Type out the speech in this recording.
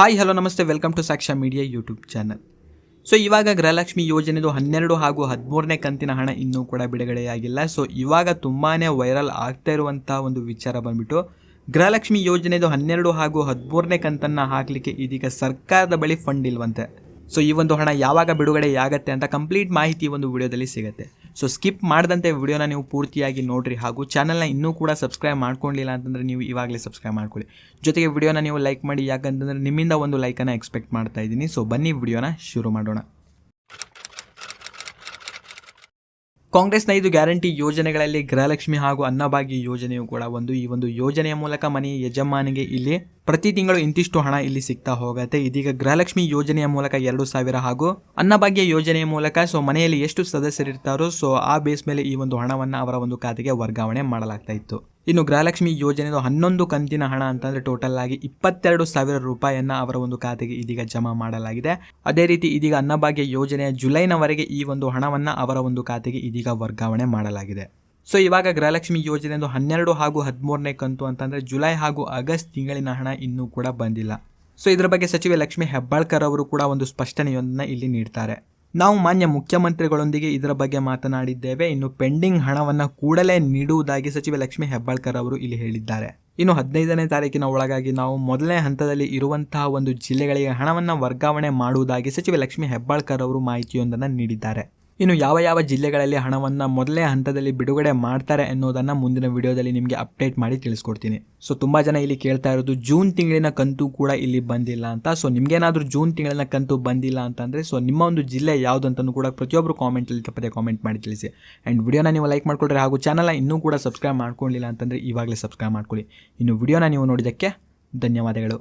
Hi hello ನಮಸ್ತೆ. Welcome to Saksha media YouTube channel so ಇವಾಗ ಗೃಹಲಕ್ಷ್ಮಿ ಯೋಜನೆದು ಹನ್ನೆರಡು ಹಾಗೂ ಹದಿಮೂರನೇ ಕಂತಿನ ಹಣ ಇನ್ನೂ ಕೂಡ ಬಿಡುಗಡೆಯಾಗಿಲ್ಲ. ಸೊ ಇವಾಗ ತುಂಬಾ ವೈರಲ್ ಆಗ್ತಾ ಇರುವಂಥ ಒಂದು ವಿಚಾರ ಬಂದ್ಬಿಟ್ಟು, ಗೃಹಲಕ್ಷ್ಮಿ ಯೋಜನೆದು ಹನ್ನೆರಡು ಹಾಗೂ ಹದಿಮೂರನೇ ಕಂತನ್ನು ಹಾಕಲಿಕ್ಕೆ ಇದೀಗ ಸರ್ಕಾರದ ಬಳಿ ಫಂಡ್ ಇಲ್ವಂತೆ. ಸೊ ಈ ಒಂದು ಹಣ ಯಾವಾಗ ಬಿಡುಗಡೆ ಆಗತ್ತೆ ಅಂತ ಕಂಪ್ಲೀಟ್ ಮಾಹಿತಿ ಒಂದು ವಿಡಿಯೋದಲ್ಲಿ ಸಿಗುತ್ತೆ. ಸೊ ಸ್ಕಿಪ್ ಮಾಡದಂತೆ ವಿಡಿಯೋನ ನೀವು ಪೂರ್ತಿಯಾಗಿ ನೋಡ್ರಿ. ಹಾಗೂ ಚಾನಲ್ನ ಇನ್ನೂ ಕೂಡ ಸಬ್ಸ್ಕ್ರೈಬ್ ಮಾಡ್ಕೊಂಡಿಲ್ಲ ಅಂತಂದರೆ ನೀವು ಇವಾಗಲೇ ಸಬ್ಸ್ಕ್ರೈಬ್ ಮಾಡ್ಕೊಳ್ಳಿ. ಜೊತೆಗೆ ವಿಡಿಯೋನ ನೀವು ಲೈಕ್ ಮಾಡಿ, ಯಾಕಂತಂದರೆ ನಿಮ್ಮಿಂದ ಒಂದು ಲೈಕನ್ನು ಎಕ್ಸ್ಪೆಕ್ಟ್ ಮಾಡ್ತಾ ಇದ್ದೀನಿ. ಸೊ ಬನ್ನಿ ವಿಡಿಯೋನ ಶುರು ಮಾಡೋಣ. ಕಾಂಗ್ರೆಸ್ನ ಐದು ಗ್ಯಾರಂಟಿ ಯೋಜನೆಗಳಲ್ಲಿ ಗೃಹಲಕ್ಷ್ಮಿ ಹಾಗೂ ಅನ್ನಭಾಗ್ಯ ಯೋಜನೆಯು ಕೂಡ ಒಂದು. ಈ ಒಂದು ಯೋಜನೆಯ ಮೂಲಕ ಮನೆ ಯಜಮಾನಿಗೆ ಇಲ್ಲಿ ಪ್ರತಿ ತಿಂಗಳು ಇಂತಿಷ್ಟು ಹಣ ಇಲ್ಲಿ ಸಿಗ್ತಾ ಹೋಗುತ್ತೆ. ಇದೀಗ ಗೃಹಲಕ್ಷ್ಮಿ ಯೋಜನೆಯ ಮೂಲಕ ಎರಡು ಸಾವಿರ ಹಾಗೂ ಅನ್ನಭಾಗ್ಯ ಯೋಜನೆಯ ಮೂಲಕ ಸೊ ಮನೆಯಲ್ಲಿ ಎಷ್ಟು ಸದಸ್ಯರಿರ್ತಾರೋ ಸೊ ಆ ಬೇಸ್ ಮೇಲೆ ಈ ಒಂದು ಹಣವನ್ನು ಅವರ ಒಂದು ಖಾತೆಗೆ ವರ್ಗಾವಣೆ ಮಾಡಲಾಗ್ತಾ ಇನ್ನು ಗೃಹಲಕ್ಷ್ಮಿ ಯೋಜನೆದು ಹನ್ನೊಂದು ಕಂತಿನ ಹಣ ಅಂತಂದ್ರೆ ಟೋಟಲ್ ಆಗಿ ಇಪ್ಪತ್ತೆರಡು ಸಾವಿರ ರೂಪಾಯಿಯನ್ನು ಅವರ ಒಂದು ಖಾತೆಗೆ ಇದೀಗ ಜಮಾ ಮಾಡಲಾಗಿದೆ. ಅದೇ ರೀತಿ ಇದೀಗ ಅನ್ನಭಾಗ್ಯ ಯೋಜನೆಯ ಜುಲೈನವರೆಗೆ ಈ ಒಂದು ಹಣವನ್ನ ಅವರ ಒಂದು ಖಾತೆಗೆ ಇದೀಗ ವರ್ಗಾವಣೆ ಮಾಡಲಾಗಿದೆ. ಸೊ ಇವಾಗ ಗೃಹಲಕ್ಷ್ಮಿ ಯೋಜನೆದು ಹನ್ನೆರಡು ಹಾಗೂ ಹದಿಮೂರನೇ ಕಂತು ಅಂತಂದ್ರೆ ಜುಲೈ ಹಾಗೂ ಆಗಸ್ಟ್ ತಿಂಗಳಿನ ಹಣ ಇನ್ನೂ ಕೂಡ ಬಂದಿಲ್ಲ. ಸೊ ಇದರ ಬಗ್ಗೆ ಸಚಿವೆ ಲಕ್ಷ್ಮಿ ಹೆಬ್ಬಾಳ್ಕರ್ ಅವರು ಕೂಡ ಒಂದು ಸ್ಪಷ್ಟನೆಯೊಂದನ್ನು ಇಲ್ಲಿ ನೀಡ್ತಾರೆ. ನಾವು ಮಾನ್ಯ ಮುಖ್ಯಮಂತ್ರಿಗಳೊಂದಿಗೆ ಇದರ ಬಗ್ಗೆ ಮಾತನಾಡಿದ್ದೇವೆ. ಇನ್ನು ಪೆಂಡಿಂಗ್ ಹಣವನ್ನು ಕೂಡಲೇ ನೀಡುವುದಾಗಿ ಸಚಿವೆ ಲಕ್ಷ್ಮಿ ಹೆಬ್ಬಾಳ್ಕರ್ ಅವರು ಇಲ್ಲಿ ಹೇಳಿದ್ದಾರೆ. ಇನ್ನು ಹದಿನೈದನೇ ತಾರೀಕಿನ ಒಳಗಾಗಿ ನಾವು ಮೊದಲನೇ ಹಂತದಲ್ಲಿ ಇರುವಂತಹ ಒಂದು ಜಿಲ್ಲೆಗಳಿಗೆ ಹಣವನ್ನು ವರ್ಗಾವಣೆ ಮಾಡುವುದಾಗಿ ಸಚಿವೆ ಲಕ್ಷ್ಮಿ ಹೆಬ್ಬಾಳ್ಕರ್ ಅವರು ಮಾಹಿತಿಯೊಂದನ್ನು ನೀಡಿದ್ದಾರೆ. ಇನ್ನು ಯಾವ ಯಾವ ಜಿಲ್ಲೆಗಳಲ್ಲಿ ಹಣವನ್ನು ಮೊದಲೇ ಹಂತದಲ್ಲಿ ಬಿಡುಗಡೆ ಮಾಡ್ತಾರೆ ಅನ್ನೋದನ್ನು ಮುಂದಿನ ವಿಡಿಯೋದಲ್ಲಿ ನಿಮಗೆ ಅಪ್ಡೇಟ್ ಮಾಡಿ ತಿಳಿಸ್ಕೊಡ್ತೀನಿ. ಸೊ ತುಂಬ ಜನ ಇಲ್ಲಿ ಕೇಳ್ತಾ ಇರೋದು, ಜೂನ್ ತಿಂಗಳಿನ ಕಂತು ಕೂಡ ಇಲ್ಲಿ ಬಂದಿಲ್ಲ ಅಂತ. ಸೊ ನಿಮಗೇನಾದರೂ ಜೂನ್ ತಿಂಗಳಿನ ಕಂತು ಬಂದಿಲ್ಲ ಅಂತಂದರೆ ಸೊ ನಿಮ್ಮ ಒಂದು ಜಿಲ್ಲೆ ಯಾವುದು ಅಂತಲೂ ಕೂಡ ಪ್ರತಿಯೊಬ್ಬರು ಕಾಮೆಂಟಲ್ಲಿ ತಪ್ಪದೆ ಕಾಮೆಂಟ್ ಮಾಡಿ ತಿಳಿಸಿ. ಆ್ಯಂಡ್ ವಿಡಿಯೋನ ನೀವು ಲೈಕ್ ಮಾಡ್ಕೊಳ್ರಿ ಹಾಗೂ ಚಾನಲ್ನ ಇನ್ನೂ ಕೂಡ ಸಬ್ಸ್ಕ್ರೈಬ್ ಮಾಡ್ಕೊಳ್ಳಿಲ್ಲ ಅಂತಂದರೆ ಇವಾಗಲೇ ಸಬ್ಸ್ಕ್ರೈಬ್ ಮಾಡ್ಕೊಳ್ಳಿ. ಇನ್ನು ವಿಡಿಯೋನ ನೀವು ನೋಡಿದ್ದಕ್ಕೆ ಧನ್ಯವಾದಗಳು.